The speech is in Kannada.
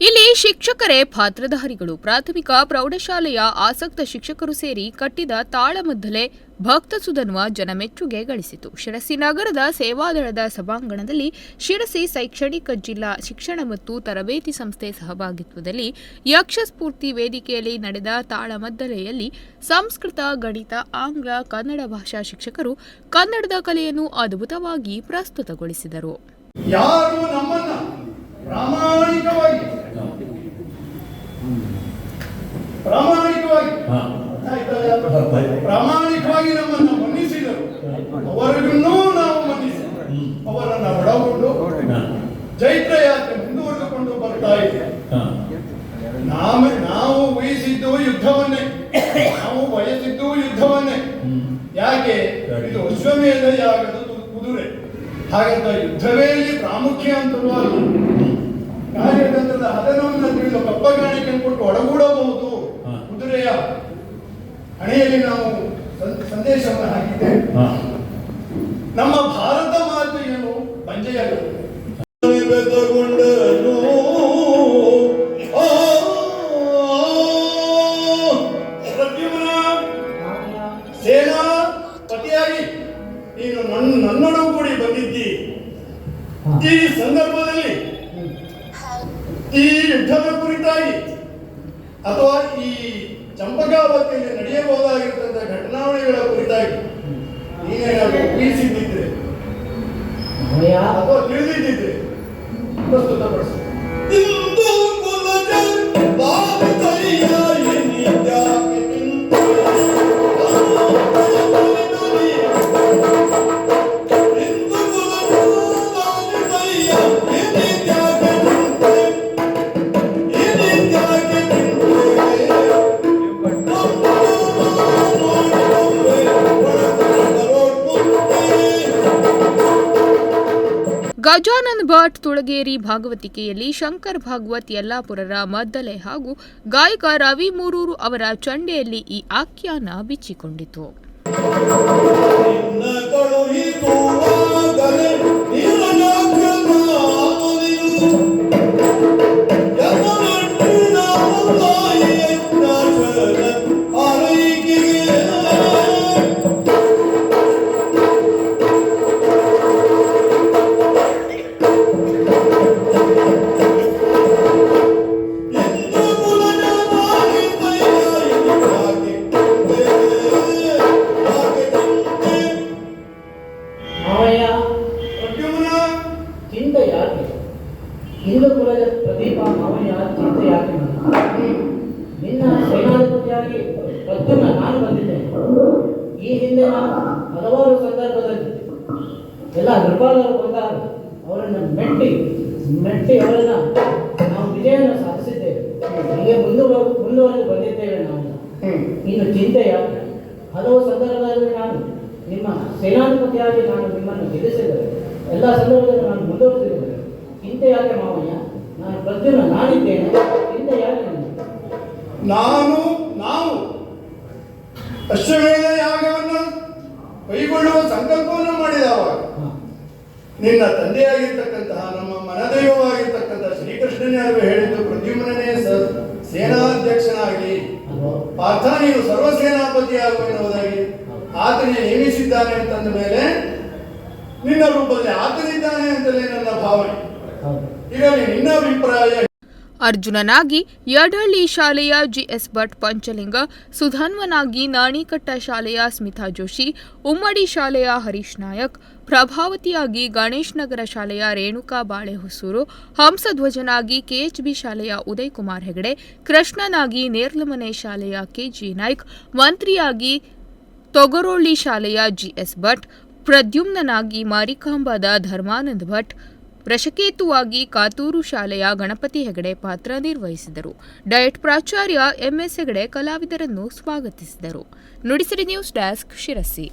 ಇಲ್ಲಿ ಶಿಕ್ಷಕರೇ ಪಾತ್ರಧಾರಿಗಳು. ಪ್ರಾಥಮಿಕ, ಪ್ರೌಢಶಾಲೆಯ ಆಸಕ್ತ ಶಿಕ್ಷಕರು ಸೇರಿ ಕಟ್ಟಿದ ತಾಳಮದ್ದಲೆ ಭಕ್ತ ಸುಧನ್ವ ಜನಮೆಚ್ಚುಗೆ ಗಳಿಸಿತು. ಶಿರಸಿ ನಗರದ ಸೇವಾದಳದ ಸಭಾಂಗಣದಲ್ಲಿ ಶಿರಸಿ ಶೈಕ್ಷಣಿಕ ಜಿಲ್ಲಾ ಶಿಕ್ಷಣ ಮತ್ತು ತರಬೇತಿ ಸಂಸ್ಥೆ ಸಹಭಾಗಿತ್ವದಲ್ಲಿ ಯಕ್ಷಸ್ಫೂರ್ತಿ ವೇದಿಕೆಯಲ್ಲಿ ನಡೆದ ತಾಳಮದ್ದಲೆಯಲ್ಲಿ ಸಂಸ್ಕೃತ, ಗಣಿತ, ಆಂಗ್ಲ, ಕನ್ನಡ ಭಾಷಾ ಶಿಕ್ಷಕರು ಕನ್ನಡದ ಕಲೆಯನ್ನು ಅದ್ಭುತವಾಗಿ ಪ್ರಸ್ತುತಗೊಳಿಸಿದರು ಯಾರು ನಮ್ಮನ್ನ ಪ್ರಾಮಾಣಿಕವಾಗಿ. ಪ್ರಾಮಾಣಿಕವಾಗಿ ನಮ್ಮನ್ನು ಮನ್ನಿಸಿದರು. ಅವರನ್ನು ನಾವು ಮನ್ನಿಸಿ ಅವರನ್ನ ಒಳಗೊಂಡು ಚೈತ್ರ ಯಾತ್ರೆ ಮುಂದುವರೆದುಕೊಂಡು ಬರ್ತಾ ಇದೆ ನಾವು ನಾವು ಊಹಿಸಿದ್ದು ಯುದ್ಧವನ್ನೇ. ನಾವು ಬಯಸಿದ್ದು ಯುದ್ಧವನ್ನೇ. ಯಾಕೆ? ಇದು ಅಶ್ವಮೇಧ ಯಾಗದ ಕುದುರೆ. ಹಾಗಂತ ಯುದ್ಧವೇ ಇಲ್ಲಿ ಪ್ರಾಮುಖ್ಯ ಅಂತಲೂ ಅಲ್ಲ ಕಾರ್ಯತಂತ್ರದ ಹದನವನ್ನು ನಮ್ಮ ಭಾರತ ಮಾತೆಯನ್ನು ಏನು ಬೆದಗೊಂಡನು ಸೇನಾ ಪತಿಯಾಗಿ ನೀನು ನನ್ನ ನನ್ನೊಡೂ ಕೂಡಿ ಈ ಸಂದರ್ಭದಲ್ಲಿ ಈ ಯುದ್ಧದ ಕುರಿತಾಗಿ ಅಥವಾ ಈ ಚಂಪಕಾವತಿಯಲ್ಲಿ ನಡೆಯಬಹುದಾಗಿರ್ತಕ್ಕಂಥ Mm. ಗಜಾನನ್ ಭಟ್ ತುಳಗೇರಿ ಭಾಗವತಿಕೆಯಲ್ಲಿ ಶಂಕರ್ ಭಾಗವತ್ ಯಲ್ಲಾಪುರರ ಮದ್ದಲೆ ಹಾಗೂ ಗಾಯಕ ರವಿ ಮೂರೂರು ಅವರ ಚಂಡೆಯಲ್ಲಿ ಈ ಆಖ್ಯಾನ ಬಿಚ್ಚಿಕೊಂಡಿತು. ಮಾವಯ್ಯ ಚಿಂತೆ ಯಾಕೆ? ಹಿಂದೂ ಕುಲದ ಪ್ರದೀಪ ಮಾವಯ್ಯ ಚಿಂತೆ ಯಾಕೆ? ನಿನ್ನ ಸೇನಾಧಿಪತಿಯಾಗಿ ಪ್ರದ್ಯುಮ್ನ ನಾನು ಬಂದಿದ್ದೇನೆ. ಈ ಹಿಂದೆ ನಾನು ಹಲವಾರು ಸಂದರ್ಭದಲ್ಲಿ ಎಲ್ಲ ಕೃಪಾಲರು ಬಂದಾಗ ಅವರನ್ನು ಮೆಟ್ಟಿ ಮೆಟ್ಟಿ ಅವರನ್ನು ನಾವು ವಿಜಯವನ್ನು ಸಾಧಿಸಿದ್ದೇವೆ. ಹೀಗೆ ಮುಂದುವ ಮುಂದುವರೆದು ಬಂದಿದ್ದೇವೆ ನಾವು. ಇನ್ನು ಚಿಂತೆ ಯಾಕೆ? ಹಲವು ಸಂದರ್ಭದಲ್ಲಿ ನಾನು ನಿಮ್ಮ ಸೇನಾಧಿಪತಿಯಾಗಿ ನಾನು ನಿಮ್ಮನ್ನು ಗೆಲ್ಲಿಸಿದರೆ ಎಲ್ಲ ಸಂದರ್ಭದಲ್ಲಿ ನಾನು ಮುಂದುವರೆದಿದ್ದೇನೆ ಹಿಂದೆ ಯಾಕೆ ಮಾವಯ್ಯ ನಾನು ಪ್ರತಿಯೊಂದು ನಾನಿದ್ದೇನೆ ಹಿಂದೆ ಯಾಕೆ? ನಾನು ನಾವು ಅಶ್ವಮೇಧ ಯಾಗವನ್ನು ಕೈಗೊಳ್ಳುವ ಸಂಕಲ್ಪವನ್ನು ಮಾಡಿದವಾಗ. ನಿನ್ನ ತಂದೆಯಾಗಿರ್ತಕ್ಕಂತಹ ನಮ್ಮ ಮನದೈವವಾಗಿರ್ತಕ್ಕಂತಹ ಶ್ರೀಕೃಷ್ಣನೇ ಅವರು ಹೇಳಿದ್ದು ಪ್ರದ್ಯುಮ್ನೇ ಸರ್ ಸೇನಾಧ್ಯಕ್ಷನಾಗಿ? ಪಾರ್ಥ ನೀನು ಸರ್ವಸೇನಾಪತಿಯಾಗು ಎನ್ನುವುದಾಗಿ ಆತನೇ ನೇಮಿಸಿದ್ದಾನೆ ಅಂತಂದ ಮೇಲೆ ನಿನ್ನ ರೂಪದಲ್ಲಿ ಆತನಿದ್ದಾನೆ ಅಂತಲೇ ನನ್ನ ಭಾವನೆ. ಇದರಲ್ಲಿ ನಿನ್ನ ಅಭಿಪ್ರಾಯ ಅರ್ಜುನನಾಗಿ ಯಡಹಳ್ಳಿ ಶಾಲೆಯ ಜಿಎಸ್ ಭಟ್ ಪಂಚಲಿಂಗ, ಸುಧನ್ವನಾಗಿ ನಾಣಿಕಟ್ಟ ಶಾಲೆಯ ಸ್ಮಿತಾ ಜೋಶಿ, ಉಮ್ಮಡಿ ಶಾಲೆಯ ಹರೀಶ್ ನಾಯಕ್, ಪ್ರಭಾವತಿಯಾಗಿ ಗಣೇಶ್ ನಗರ ಶಾಲೆಯ ರೇಣುಕಾ ಬಾಳೆಹೊಸೂರು, ಹಂಸಧ್ವಜನಾಗಿ ಕೆಎಚ್ಬಿ ಶಾಲೆಯ ಉದಯ್ ಕುಮಾರ್ ಹೆಗಡೆ, ಕೃಷ್ಣನಾಗಿ ನೇರ್ಲಮನೆ ಶಾಲೆಯ ಕೆಜಿ ನಾಯ್ಕ್, ಮಂತ್ರಿಯಾಗಿ ತೊಗರೊಳ್ಳಿ ಶಾಲೆಯ ಜಿಎಸ್ ಭಟ್, ಪ್ರದ್ಯುಮ್ನನಾಗಿ ಮಾರಿಕಾಂಬಾದ ಧರ್ಮಾನಂದ್ ಭಟ್ ರಶಕೇತುವಾಗಿ ಕಾತೂರು ಶಾಲೆಯ ಗಣಪತಿ ಹೆಗಡೆ ಪಾತ್ರ ನಿರ್ವಹಿಸಿದರು. ಡಯಟ್ ಪ್ರಾಚಾರ್ಯ ಎಂಎಸ್ ಹೆಗಡೆ ಕಲಾವಿದರನ್ನು ಸ್ವಾಗತಿಸಿದರು. Nudisiri news desk Sirsi.